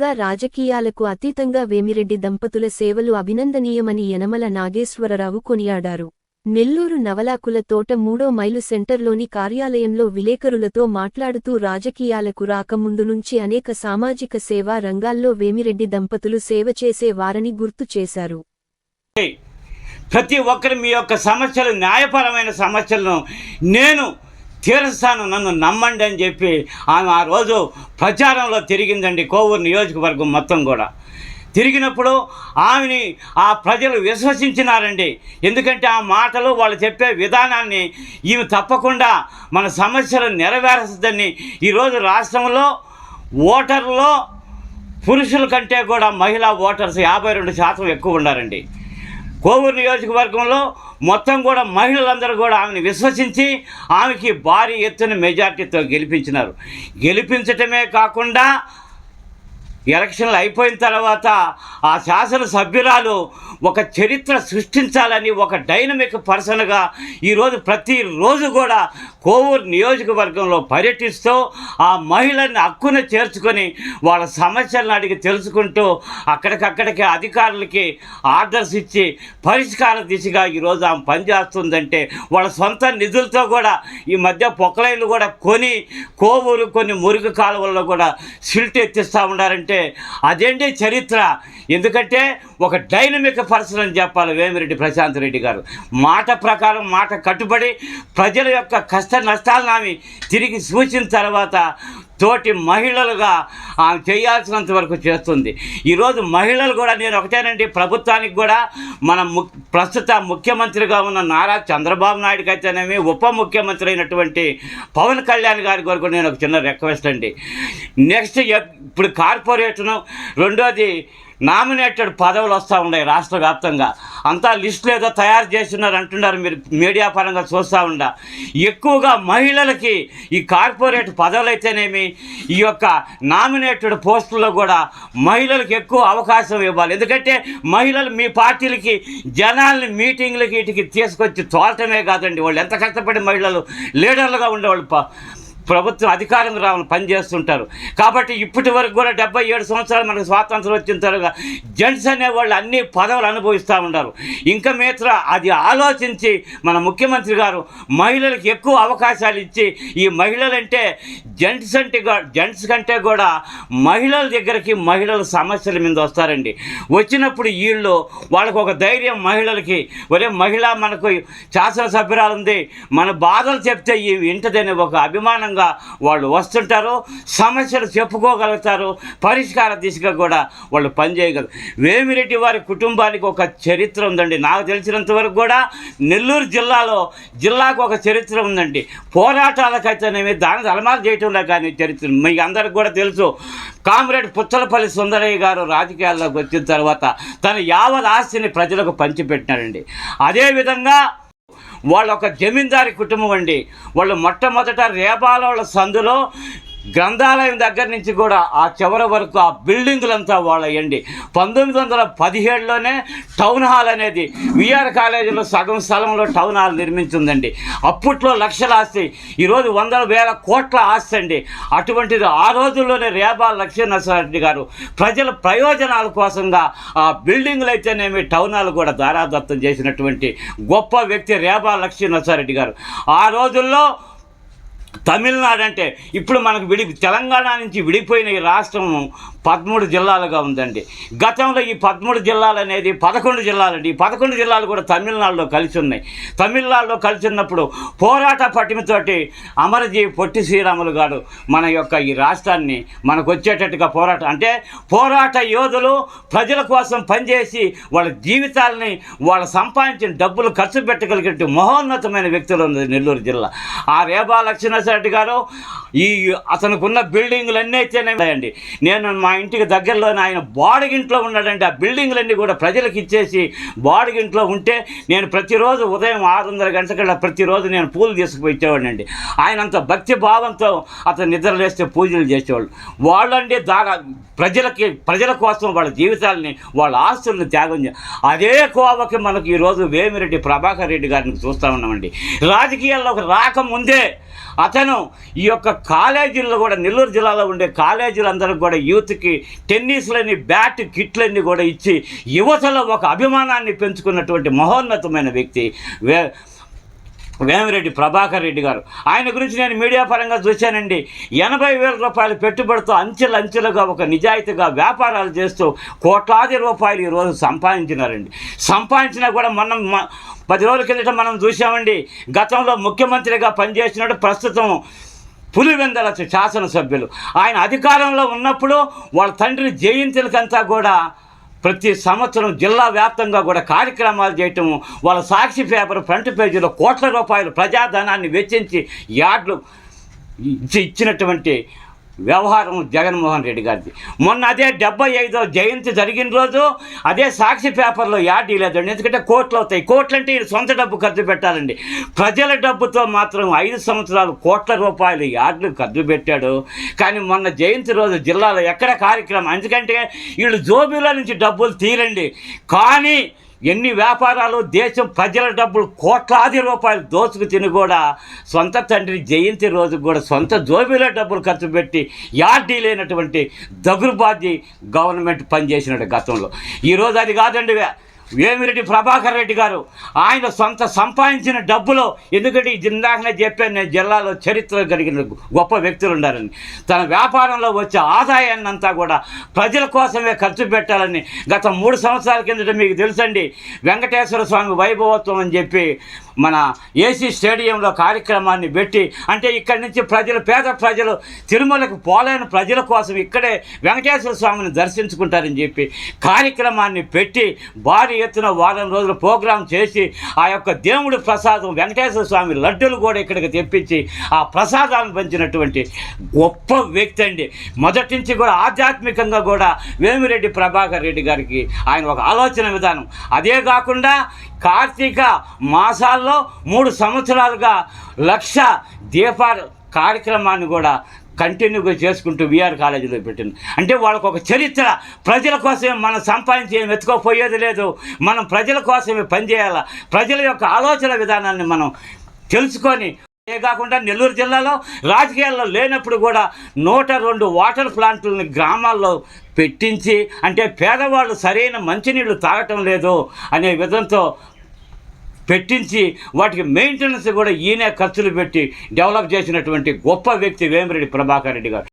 ముఖ్యంగా రాజకీయాలకు అతీతంగా వేమిరెడ్డి దంపతుల సేవలు అభినందనీయమని యనమల నాగేశ్వరరావు కొనియాడారు. నెల్లూరు నవలాకుల తోట మూడో మైలు సెంటర్లోని కార్యాలయంలో విలేకరులతో మాట్లాడుతూ రాజకీయాలకు రాకముందు నుంచి అనేక సామాజిక సేవా రంగాల్లో వేమిరెడ్డి దంపతులు సేవ చేసే వారని గుర్తు చేశారు. ప్రతి ఒక్కరు మీ యొక్క సమస్యలు న్యాయపరమైన సమస్యలను నేను తీరుస్తాను నన్ను నమ్మండి అని చెప్పి ఆమె ఆ రోజు ప్రచారంలో తిరిగిందండి కోవూరు నియోజకవర్గం మొత్తం కూడా. తిరిగినప్పుడు ఆమెని ఆ ప్రజలు విశ్వసించినారండి. ఎందుకంటే ఆ మాటలు వాళ్ళు చెప్పే విధానాన్ని ఈమె తప్పకుండా మన సమస్యలు నెరవేరుస్తుందని ఈరోజు రాష్ట్రంలో ఓటర్లో పురుషుల కంటే కూడా మహిళా ఓటర్స్ యాభై రెండు శాతం ఎక్కువ ఉన్నారండి. కోవూరు నియోజకవర్గంలో మొత్తం కూడా మహిళలందరూ కూడా ఆమెను విశ్వసించి ఆమెకి భారీ ఎత్తున మెజార్టీతో గెలిపించినారు. గెలిపించటమే కాకుండా ఎలక్షన్లు అయిపోయిన తర్వాత ఆ శాసనసభ్యురాలు ఒక చరిత్ర సృష్టించాలని ఒక డైనమిక్ పర్సన్గా ఈరోజు ప్రతిరోజు కూడా కోవూరు నియోజకవర్గంలో పర్యటిస్తూ ఆ మహిళల్ని హక్కున చేర్చుకొని వాళ్ళ సమస్యలను అడిగి తెలుసుకుంటూ అక్కడికక్కడికి అధికారులకి ఆర్డర్స్ ఇచ్చి పరిష్కార దిశగా ఈరోజు ఆమె పనిచేస్తుందంటే వాళ్ళ సొంత నిధులతో కూడా ఈ మధ్య పొక్కలైన్లు కూడా కొని కోవూరు కొన్ని మురుగు కాలువల్లో కూడా సిల్ట్ ఎత్తిస్తూ ఉన్నారంటే అంటే అదేంటి చరిత్ర? ఎందుకంటే ఒక డైనమిక్ పర్సన్ అని చెప్పాలి వేమిరెడ్డి ప్రశాంత్ రెడ్డి గారు. మాట ప్రకారం మాట కట్టుబడి ప్రజల యొక్క కష్ట నష్టాలను ఆమె తిరిగి సూచిన తర్వాత తోటి మహిళలుగా ఆమె చేయాల్సినంత వరకు చేస్తుంది. ఈరోజు మహిళలు కూడా నేను ఒకటేనండి ప్రభుత్వానికి కూడా మన ము ప్రస్తుత ముఖ్యమంత్రిగా ఉన్న నారా చంద్రబాబు నాయుడుకి అయితేనేమి ఉప ముఖ్యమంత్రి అయినటువంటి పవన్ కళ్యాణ్ గారి కొరకు నేను ఒక చిన్న రిక్వెస్ట్ అండి. నెక్స్ట్ ఇప్పుడు కార్పొరేట్ను రెండోది నామినేటెడ్ పదవులు వస్తూ ఉన్నాయి రాష్ట్ర వ్యాప్తంగా. అంతా లిస్టులు ఏదో తయారు చేస్తున్నారు అంటున్నారు మీరు మీడియా పరంగా చూస్తూ ఉండ. ఎక్కువగా మహిళలకి ఈ కార్పొరేట్ పదవులు అయితేనేమి ఈ యొక్క నామినేటెడ్ పోస్టుల్లో కూడా మహిళలకు ఎక్కువ అవకాశం ఇవ్వాలి. ఎందుకంటే మహిళలు మీ పార్టీలకి జనాల్ని మీటింగ్లకి వీటికి తీసుకొచ్చి తోలటమే కాదండి. వాళ్ళు ఎంత కష్టపడి మహిళలు లీడర్లుగా ఉండేవాళ్ళు ప్రభుత్వం అధికారం రావాలని పనిచేస్తుంటారు. కాబట్టి ఇప్పటి వరకు కూడా డెబ్బై ఏడు సంవత్సరాలు మనకు స్వాతంత్రం వచ్చిన తర్వాత జెంట్స్ అనేవాళ్ళు అన్ని పదవులు అనుభవిస్తూ ఉన్నారు. ఇంకా మిత్ర అది ఆలోచించి మన ముఖ్యమంత్రి గారు మహిళలకు ఎక్కువ అవకాశాలు ఇచ్చి ఈ మహిళలంటే జెంట్స్ అంటే జెంట్స్ కంటే కూడా మహిళల దగ్గరికి మహిళల సమస్యల మీద వస్తారండి. వచ్చినప్పుడు వీళ్ళు వాళ్ళకు ఒక ధైర్యం మహిళలకి ఒరే మహిళ మనకు శాసనసభ్యురాలు ఉంది మన బాధలు చెప్తే ఈ వింటదనే ఒక అభిమానంగా వాళ్ళు వస్తుంటారు సమస్యలు చెప్పుకోగలుగుతారు పరిష్కార దిశగా కూడా వాళ్ళు పనిచేయగలరు. వేమిరెడ్డి వారి కుటుంబానికి ఒక చరిత్ర ఉందండి. నాకు తెలిసినంత వరకు కూడా నెల్లూరు జిల్లాలో జిల్లాకు ఒక చరిత్ర ఉందండి. పోరాటాలకైతేనేమి దాని తలమాలు చేయటంలో కానీ చరిత్ర. మీకు అందరికి కూడా తెలుసు కామ్రేడ్ పుచ్చలపల్లి సుందరయ్య గారు రాజకీయాల్లోకి వచ్చిన తర్వాత తన యావత్ ఆస్తిని ప్రజలకు పంచిపెట్టినాడండి అదేవిధంగా వాళ్ళ ఒక జమీందారి కుటుంబం అండి. వాళ్ళు మొట్టమొదట రేపాల వాళ్ళ సందులో గ్రంథాలయం దగ్గర నుంచి కూడా ఆ చివరి వరకు ఆ బిల్డింగులంతా వాళ్ళయండి పంతొమ్మిది వందల పదిహేడులోనే టౌన్ హాల్ అనేది విఆర్ కాలేజీలో సగం స్థలంలో టౌన్ హాల్ నిర్మించిందండి. అప్పట్లో లక్షల ఆస్తి ఈరోజు వందల వేల కోట్ల ఆస్తి అండి. అటువంటిది ఆ రోజుల్లోనే రేబాల లక్ష్మీనరసింహారెడ్డి గారు ప్రజల ప్రయోజనాల కోసంగా ఆ బిల్డింగ్లు అయితేనేమి టౌన్ హాల్ కూడా దారాదత్తం చేసినటువంటి గొప్ప వ్యక్తి రేబా లక్ష్మీనరసింహారెడ్డి గారు. ఆ రోజుల్లో తమిళనాడు అంటే ఇప్పుడు మనకు విడి తెలంగాణ నుంచి విడిపోయిన ఈ రాష్ట్రం పదమూడు జిల్లాలుగా ఉందండి. గతంలో ఈ పదమూడు జిల్లాలు అనేది పదకొండు జిల్లాలండి. ఈ పదకొండు జిల్లాలు కూడా తమిళనాడులో కలిసి ఉన్నాయి తమిళనాడులో కలిసి ఉన్నప్పుడు పోరాట పటిమతోటి అమరజీవి పొట్టి శ్రీరాములు గారు మన యొక్క ఈ రాష్ట్రాన్ని మనకు వచ్చేటట్టుగా పోరాటం అంటే పోరాట యోధులు ప్రజల కోసం పనిచేసి వాళ్ళ జీవితాలని వాళ్ళ సంపాదించిన డబ్బులు ఖర్చు పెట్టగలిగే మహోన్నతమైన వ్యక్తులు ఉన్నది నెల్లూరు జిల్లా. ఆ రేబా రెడ్డి గారు ఈ అతనుకున్న బిల్డింగులన్నీ అయితేనే ఉన్నాయండి. నేను మా ఇంటికి దగ్గరలోనే ఆయన బాడిగింట్లో ఉన్నాడండి ఆ బిల్డింగ్లన్నీ కూడా ప్రజలకు ఇచ్చేసి బాడిగింట్లో ఉంటే నేను ప్రతిరోజు ఉదయం ఆరున్నర గంటకల్లా ప్రతిరోజు నేను పూలు తీసుకుపోయి ఇచ్చేవాడిని ఆయన అంత భక్తి భావంతో అతను నిద్రలేస్తే పూజలు చేసేవాళ్ళు. వాళ్ళండి దాగా ప్రజలకి ప్రజల కోసం వాళ్ళ జీవితాలని వాళ్ళ ఆస్తులను త్యాగం అదే కోవకి మనకు ఈరోజు వేమిరెడ్డి ప్రభాకర్ రెడ్డి గారిని చూస్తూ ఉన్నామండి. రాజకీయాల్లోకి రాకముందే అతను ఈ యొక్క కాలేజీల్లో కూడా నెల్లూరు జిల్లాలో ఉండే కాలేజీలందరికీ కూడా యూత్కి ప్లేయర్స్కి టెన్నిస్లని బ్యాట్ కిట్లన్నీ కూడా ఇచ్చి యువతలో ఒక అభిమానాన్ని పెంచుకున్నటువంటి మహోన్నతమైన వ్యక్తి వే వేమిరెడ్డి ప్రభాకర్ రెడ్డి గారు. ఆయన గురించి నేను మీడియా పరంగా చూశానండి. ఎనభై వేల రూపాయలు పెట్టుబడితో అంచెలంచెలుగా ఒక నిజాయితీగా వ్యాపారాలు చేస్తూ కోట్లాది రూపాయలు ఈరోజు సంపాదించినారండి. సంపాదించినా కూడా మనం పది రోజుల కిందట మనం చూసామండి గతంలో ముఖ్యమంత్రిగా పనిచేసినట్టు ప్రస్తుతం పులివెందల శాసనసభ్యులు. ఆయన అధికారంలో ఉన్నప్పుడు వాళ్ళ తండ్రి జయంతులకంతా కూడా ప్రతి సంవత్సరం జిల్లా వ్యాప్తంగా కూడా కార్యక్రమాలు చేయటము వాళ్ళ సాక్షి పేపర్ ఫ్రంట్ పేజీలో కోట్ల రూపాయలు ప్రజాధనాన్ని వెచ్చించి యార్డ్లు ఇచ్చినటువంటి వ్యవహారం జగన్మోహన్ రెడ్డి గారిది. మొన్న అదే డెబ్బై ఐదో జయంతి జరిగిన రోజు అదే సాక్షి పేపర్లో యాడ్ లేదండి ఎందుకంటే కోట్లు అవుతాయి. కోట్లు అంటే సొంత డబ్బు ఖర్చు పెట్టాలండి. ప్రజల డబ్బుతో మాత్రం ఐదు సంవత్సరాలు కోట్ల రూపాయలు యార్డ్లు ఖర్చు పెట్టాడు. కానీ మొన్న జయంతి రోజు జిల్లాలో ఎక్కడ కార్యక్రమం? ఎందుకంటే వీళ్ళు జోబీలో నుంచి డబ్బులు తీరండి. కానీ ఎన్ని వ్యాపారాలు దేశం ప్రజల డబ్బులు కోట్లాది రూపాయలు దోచుకు తిని కూడా సొంత తండ్రి జయంతి రోజు కూడా సొంత జోబీలో డబ్బులు ఖర్చు పెట్టి యార్డీ లేనటువంటి దగురుబాజీ గవర్నమెంట్ పనిచేసినట్టు గతంలో. ఈరోజు అది కాదండి వే- వేమిరెడ్డి ప్రభాకర్ రెడ్డి గారు ఆయన సొంత సంపాదించిన డబ్బులో ఎందుకంటే ఇందాకనే చెప్పాను నేను జిల్లాలో చరిత్ర కలిగిన గొప్ప వ్యక్తులు ఉండాలని. తన వ్యాపారంలో వచ్చే ఆదాయాన్ని అంతా కూడా ప్రజల కోసమే ఖర్చు పెట్టాలని గత మూడు సంవత్సరాల కిందట మీకు తెలుసండి వెంకటేశ్వర స్వామి వైభవోత్సవం అని చెప్పి మన ఏసీ స్టేడియంలో కార్యక్రమాన్ని పెట్టి అంటే ఇక్కడి నుంచి ప్రజలు పేద ప్రజలు తిరుమలకు పోలేని ప్రజల కోసం ఇక్కడే వెంకటేశ్వర స్వామిని దర్శించుకుంటారని చెప్పి కార్యక్రమాన్ని పెట్టి భారీ ఎత్తున వారం రోజులు ప్రోగ్రాం చేసి ఆ యొక్క దేవుడి ప్రసాదం వెంకటేశ్వర స్వామి లడ్డూలు కూడా ఇక్కడికి తెప్పించి ఆ ప్రసాదాలను పంచినటువంటి గొప్ప వ్యక్తి అండి. మొదటి నుంచి కూడా ఆధ్యాత్మికంగా కూడా వేమిరెడ్డి ప్రభాకర్ రెడ్డి గారికి ఆయన ఒక ఆలోచన విధానం. అదే కాకుండా కార్తీక మాసాల్లో మూడు సంవత్సరాలుగా లక్ష దీపాల కార్యక్రమాన్ని కూడా కంటిన్యూగా చేసుకుంటూ విఆర్ కాలేజీలో పెట్టింది. అంటే వాళ్ళకు ఒక చరిత్ర. ప్రజల కోసమే మనం సంపాదించే వెతుకోపోయేది లేదు. మనం ప్రజల కోసమే పనిచేయాలా ప్రజల యొక్క ఆలోచన విధానాన్ని మనం తెలుసుకొని అదే కాకుండా నెల్లూరు జిల్లాలో రాజకీయాల్లో లేనప్పుడు కూడా నూట రెండు వాటర్ ప్లాంట్లని గ్రామాల్లో పెట్టించి అంటే పేదవాళ్ళు సరైన మంచినీళ్ళు తాగటం లేదు అనే విధంతో పెట్టించి వాటికి మెయింటెనెన్స్ కూడా ఈయనే ఖర్చులు పెట్టి డెవలప్ చేసినటువంటి గొప్ప వ్యక్తి వేమిరెడ్డి ప్రభాకర్ రెడ్డి గారు.